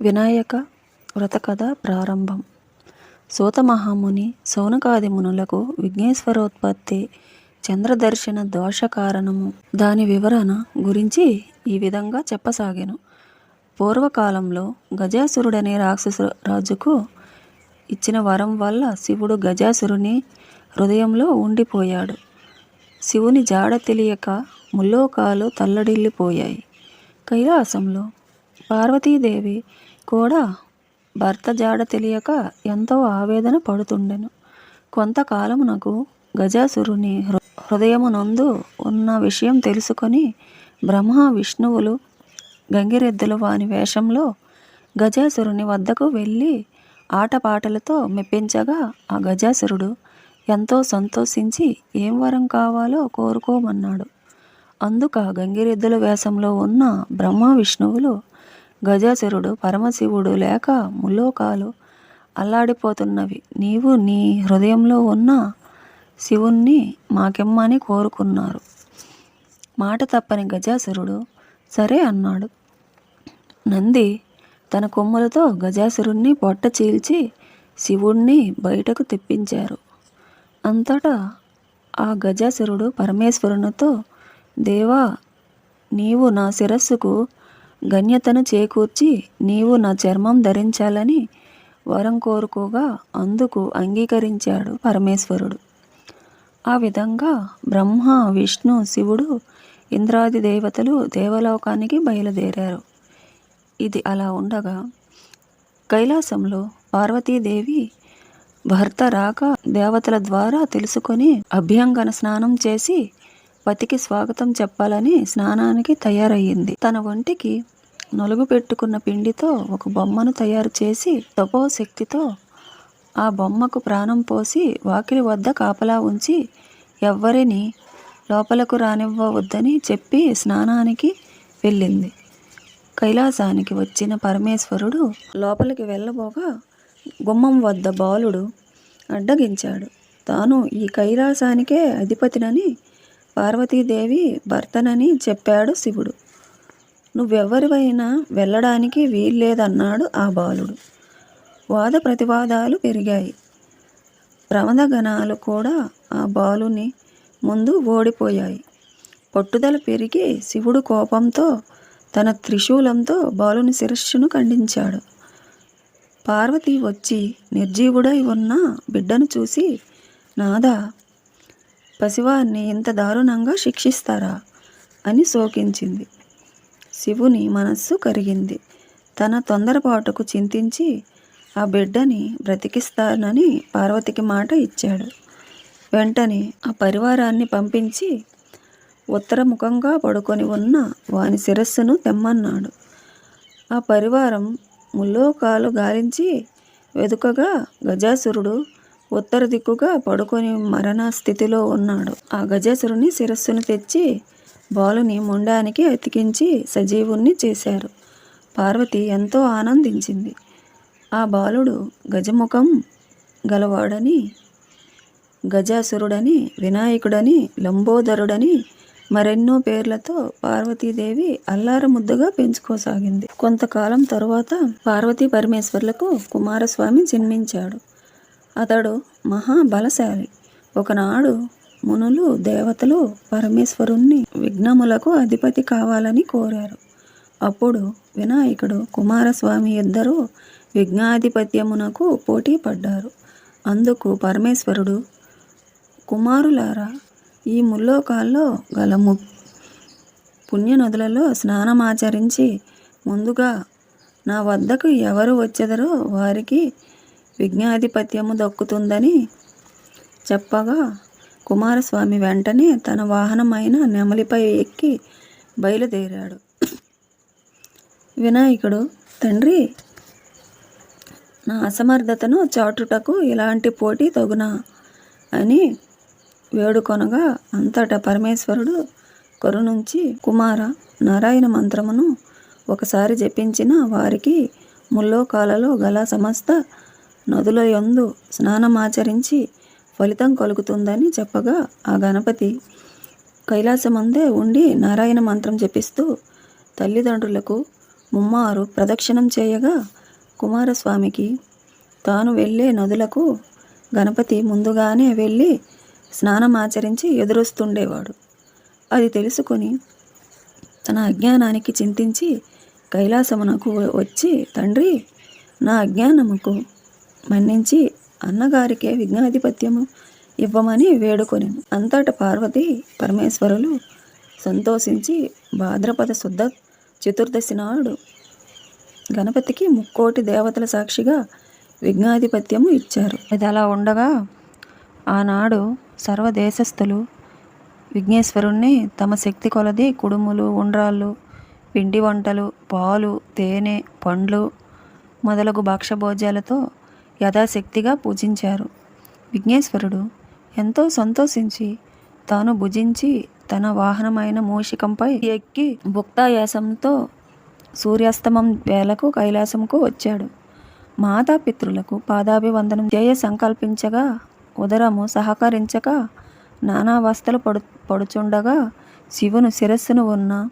వినాయక వ్రతకథ ప్రారంభం. సూత మహాముని సౌనకాది మునులకు విఘ్నేశ్వరోత్పత్తి చంద్రదర్శన దోష కారణము దాని వివరణ గురించి ఈ విధంగా చెప్పసాగాను. పూర్వకాలంలో గజాసురుడనే రాక్షసు రాజుకు ఇచ్చిన వరం వల్ల శివుడు గజాసురుని హృదయంలో ఉండిపోయాడు. శివుని జాడ తెలియక ముల్లోకాలు తల్లడిల్లిపోయాయి. కైలాసంలో పార్వతీదేవి కూడా భర్త జాడ తెలియక ఎంతో ఆవేదన పడుతుండెను. కొంతకాలమునకు గజాసురుని హృ హృదయమునందు ఉన్న విషయం తెలుసుకొని బ్రహ్మ విష్ణువులు గంగిరెద్దులు వాని వేషంలో గజాసురుని వద్దకు వెళ్ళి ఆటపాటలతో మెప్పించగా ఆ గజాసురుడు ఎంతో సంతోషించి ఏం వరం కావాలో కోరుకోమన్నాడు. అందుక గంగిరెద్దుల వేషంలో ఉన్న బ్రహ్మ విష్ణువులు గజాసురుడు పరమశివుడు లేక ముల్లోకాలు అల్లాడిపోతున్నవి. నీవు నీ హృదయంలో ఉన్న శివుణ్ణి మాకెమ్మని కోరుకున్నారు. మాట తప్పని గజాసురుడు సరే అన్నాడు. నంది తన కొమ్ములతో గజాసురుణ్ణి పొట్ట చీల్చి శివుణ్ణి బయటకు తెప్పించారు. అంతటా ఆ గజాసురుడు పరమేశ్వరునితో దేవా నీవు నా శిరస్సుకు గణ్యతను చేకూర్చి నీవు నా చర్మం ధరించాలని వరం కోరుకోగా అందుకు అంగీకరించాడు పరమేశ్వరుడు. ఆ విధంగా బ్రహ్మ విష్ణు శివుడు ఇంద్రాది దేవతలు దేవలోకానికి బయలుదేరారు. ఇది అలా ఉండగా కైలాసంలో పార్వతీదేవి భర్త రాక దేవతల ద్వారా తెలుసుకొని అభ్యంగన స్నానం చేసి పతికి స్వాగతం చెప్పాలని స్నానానికి తయారయ్యింది. తన ఒంటికి నలుగు పెట్టుకున్న పిండితో ఒక బొమ్మను తయారు చేసి తపోశక్తితో ఆ బొమ్మకు ప్రాణం పోసి వాకిలి వద్ద కాపలా ఉంచి ఎవ్వరిని లోపలకు రానివ్వవద్దని చెప్పి స్నానానికి వెళ్ళింది. కైలాసానికి వచ్చిన పరమేశ్వరుడు లోపలికి వెళ్ళబోగా గుమ్మం వద్ద బాలుడు అడ్డగించాడు. తాను ఈ కైలాసానికే అధిపతినని పార్వతీదేవి భర్తనని చెప్పాడు శివుడు. నువ్వెవరివైనా వెళ్ళడానికి వీల్లేదన్నాడు ఆ బాలుడు. వాద ప్రతివాదాలు పెరిగాయి. ప్రమదగణాలు కూడా ఆ బాలుని ముందు ఓడిపోయాయి. పట్టుదల పెరిగి శివుడు కోపంతో తన త్రిశూలంతో బాలుని శిరస్సును ఖండించాడు. పార్వతి వచ్చి నిర్జీవుడై ఉన్న బిడ్డను చూసి నాదా పసివాన్ని ఇంత దారుణంగా శిక్షిస్తారా? అని శోకించింది. శివుని మనస్సు కరిగింది. తన తొందరపాటుకు చింతించి ఆ బిడ్డని బ్రతికిస్తానని పార్వతికి మాట ఇచ్చాడు. వెంటనే ఆ పరివారాన్ని పంపించి ఉత్తరముఖంగా పడుకొని ఉన్న వాని శిరస్సును తెమ్మన్నాడు. ఆ పరివారం ముల్లోకాలు గాలించి వెదుకగా గజాసురుడు ఉత్తర దిక్కుగా పడుకొని మరణ స్థితిలో ఉన్నాడు. ఆ గజాసురుని శిరస్సును తెచ్చి బాలుని ముండానికి అతికించి సజీవుణ్ణి చేశారు. పార్వతి ఎంతో ఆనందించింది. ఆ బాలుడు గజముఖం గలవాడని గజాసురుడని వినాయకుడని లంబోదరుడని మరెన్నో పేర్లతో పార్వతీదేవి అల్లారముద్దుగా పెంచుకోసాగింది. కొంతకాలం తరువాత పార్వతీ పరమేశ్వర్లకు కుమారస్వామి జన్మించాడు. అతడు మహాబలశాలి. ఒకనాడు మునులు దేవతలు పరమేశ్వరుణ్ణి విఘ్నములకు అధిపతి కావాలని కోరారు. అప్పుడు వినాయకుడు కుమారస్వామి ఇద్దరు విఘ్నాధిపత్యమునకు పోటీ పడ్డారు. అందుకు పరమేశ్వరుడు కుమారులారా ఈ ముల్లోకాల్లో గల ము పుణ్యనదులలో స్నానమాచరించి ముందుగా నా వద్దకు ఎవరు వచ్చెదరో వారికి విఘ్నాధిపత్యము దక్కుతుందని చెప్పగా కుమారస్వామి వెంటనే తన వాహనమైన నెమలిపై ఎక్కి బయలుదేరాడు. వినాయకుడు తండ్రి నా అసమర్థతను చాటుటకు ఇలాంటి పోటీ తగునా అని వేడుకొనగా అంతటా పరమేశ్వరుడు కరుణుంచి కుమార నారాయణ మంత్రమును ఒకసారి జపించిన వారికి ముల్లోకాలలో గల సమస్త నదుల యందు స్నానమాచరించి ఫలితం కలుగుతుందని చెప్పగా ఆ గణపతి కైలాసమందే ఉండి నారాయణ మంత్రం జపిస్తూ తల్లిదండ్రులకు ముమ్మారు ప్రదక్షిణం చేయగా కుమారస్వామికి తాను వెళ్ళే నదులకు గణపతి ముందుగానే వెళ్ళి స్నానమాచరించి ఎదురొస్తుండేవాడు. అది తెలుసుకొని తన అజ్ఞానానికి చింతించి కైలాసమునకు వచ్చి తండ్రి నా అజ్ఞానముకు మన్నించి అన్నగారికే విఘ్నాధిపత్యము ఇవ్వమని వేడుకొని అంతట పార్వతి పరమేశ్వరులు సంతోషించి భాద్రపద శుద్ధ చతుర్దశి నాడు గణపతికి ముక్కోటి దేవతల సాక్షిగా విఘ్నాధిపత్యము ఇచ్చారు. ఇది అలా ఉండగా ఆనాడు సర్వదేశస్థులు విఘ్నేశ్వరుణ్ణి తమ శక్తి కొలది కుడుములు ఉండ్రాళ్ళు పిండి వంటలు పాలు తేనె పండ్లు మొదలగు భక్ష్యభోజ్యాలతో యథాశక్తిగా పూజించారు. విఘ్నేశ్వరుడు ఎంతో సంతోషించి తాను భుజించి తన వాహనమైన మూషికంపై ఎక్కి భుక్తాయాసంతో సూర్యాస్తమం వేళకు కైలాసంకు వచ్చాడు. మాతాపితృలకు పాదాభివందనం చేయ సంకల్పించగా ఉదరము సహకరించక నానావస్థలు పడు పడుచుండగా శివును శిరస్సును ఉన్న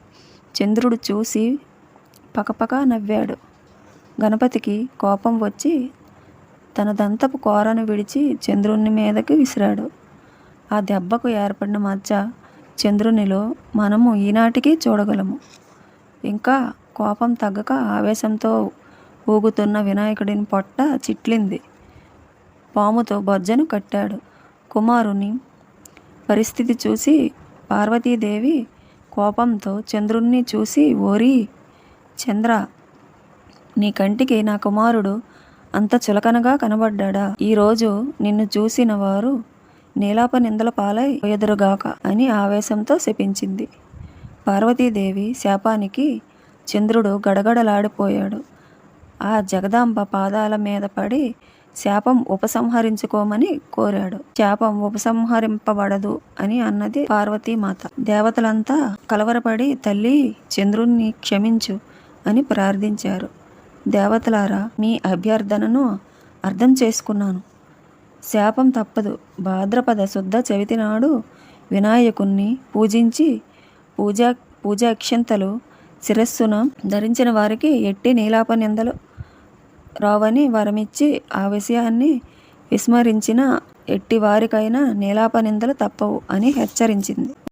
చంద్రుడు చూసి పకపక నవ్వాడు. గణపతికి కోపం వచ్చి తన దంతపు కోరను విడిచి చంద్రుని మీదకి విసిరాడు. ఆ దెబ్బకు ఏర్పడిన మచ్చ చంద్రునిలో మనము ఈనాటికి చూడగలము. ఇంకా కోపం తగ్గక ఆవేశంతో ఊగుతున్న వినాయకుడిని పొట్ట చిట్లింది. పాముతో బొజ్జను కట్టాడు. కుమారుని పరిస్థితి చూసి పార్వతీదేవి కోపంతో చంద్రుణ్ణి చూసి ఓరి చంద్ర నీ కంటికి నా కుమారుడు అంత చులకనగా కనబడ్డాడా? ఈరోజు నిన్ను చూసిన వారు నీలాప నిందల పాలై ఎదురుగాక అని ఆవేశంతో శపించింది. పార్వతీదేవి శాపానికి చంద్రుడు గడగడలాడిపోయాడు. ఆ జగదాంబ పాదాల మీద పడి శాపం ఉపసంహరించుకోమని కోరాడు. శాపం ఉపసంహరింపబడదు అని అన్నది పార్వతీమాత. దేవతలంతా కలవరపడి తల్లి చంద్రుణ్ణి క్షమించు అని ప్రార్థించారు. దేవతలారా మీ అభ్యర్థనను అర్థం చేసుకున్నాను. శాపం తప్పదు. భాద్రపద శుద్ధ చవితి నాడు వినాయకుణ్ణి పూజించి పూజా పూజాక్షంతలు శిరస్సున ధరించిన వారికి ఎట్టి నీలాప నిందలు రావని వరమిచ్చి ఆ విషయాన్ని విస్మరించిన ఎట్టి వారికైనా నీలాప నిందలు తప్పవు అని హెచ్చరించింది.